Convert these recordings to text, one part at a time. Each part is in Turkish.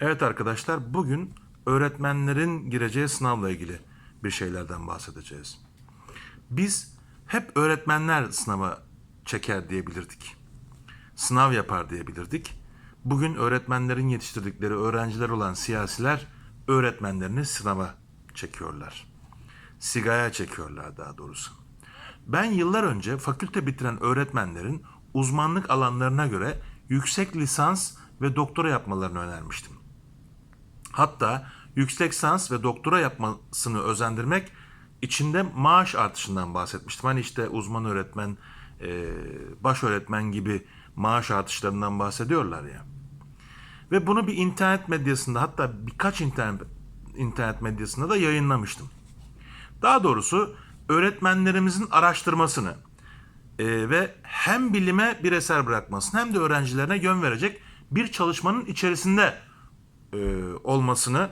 Evet arkadaşlar bugün öğretmenlerin gireceği sınavla ilgili bir şeylerden bahsedeceğiz. Biz hep öğretmenler sınava çeker diyebilirdik. Sınav yapar diyebilirdik. Bugün öğretmenlerin yetiştirdikleri öğrenciler olan siyasiler öğretmenlerini sınava çekiyorlar. Sigaya çekiyorlar daha doğrusu. Ben yıllar önce fakülte bitiren öğretmenlerin uzmanlık alanlarına göre yüksek lisans ve doktora yapmalarını önermiştim. Hatta yüksek lisans ve doktora yapmasını özendirmek içinde maaş artışından bahsetmiştim. Hani işte uzman öğretmen, e, baş öğretmen gibi maaş artışlarından bahsediyorlar ya. Ve bunu bir internet medyasında hatta birkaç internet, internet medyasında da yayınlamıştım. Daha doğrusu öğretmenlerimizin araştırmasını e, ve hem bilime bir eser bırakmasını hem de öğrencilerine yön verecek bir çalışmanın içerisinde e, olmasını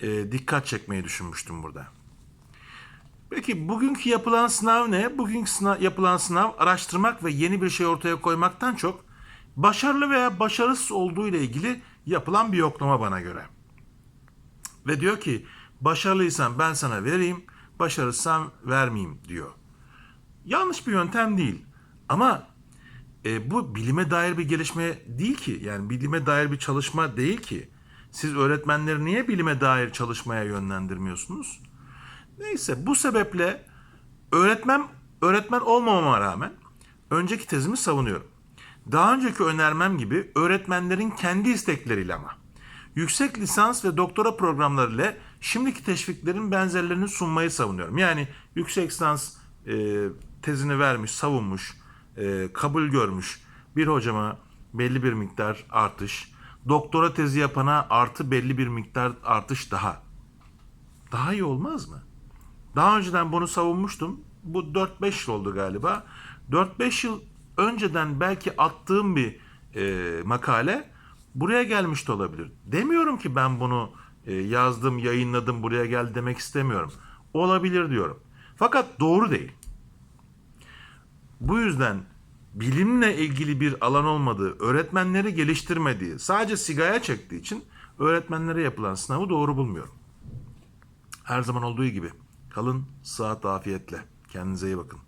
e, dikkat çekmeyi düşünmüştüm burada. Peki bugünkü yapılan sınav ne? Bugünkü sınav, yapılan sınav araştırmak ve yeni bir şey ortaya koymaktan çok başarılı veya başarısız olduğu ile ilgili yapılan bir yoklama bana göre. Ve diyor ki başarılıysan ben sana vereyim, başarısızsan vermeyeyim diyor. Yanlış bir yöntem değil. Ama e, bu bilime dair bir gelişme değil ki. Yani bilime dair bir çalışma değil ki. Siz öğretmenleri niye bilime dair çalışmaya yönlendirmiyorsunuz? Neyse bu sebeple öğretmen öğretmen olmamama rağmen önceki tezimi savunuyorum. Daha önceki önermem gibi öğretmenlerin kendi istekleriyle ama yüksek lisans ve doktora programlarıyla şimdiki teşviklerin benzerlerini sunmayı savunuyorum. Yani yüksek lisans e, tezini vermiş, savunmuş, e, kabul görmüş bir hocama belli bir miktar artış, doktora tezi yapana artı belli bir miktar artış daha. Daha iyi olmaz mı? Daha önceden bunu savunmuştum. Bu 4-5 yıl oldu galiba. 4-5 yıl önceden belki attığım bir e, makale buraya gelmiş de olabilir. Demiyorum ki ben bunu e, yazdım, yayınladım, buraya gel demek istemiyorum. Olabilir diyorum. Fakat doğru değil. Bu yüzden bilimle ilgili bir alan olmadığı, öğretmenleri geliştirmediği, sadece sigaya çektiği için öğretmenlere yapılan sınavı doğru bulmuyorum. Her zaman olduğu gibi kalın, sıhhat, afiyetle. Kendinize iyi bakın.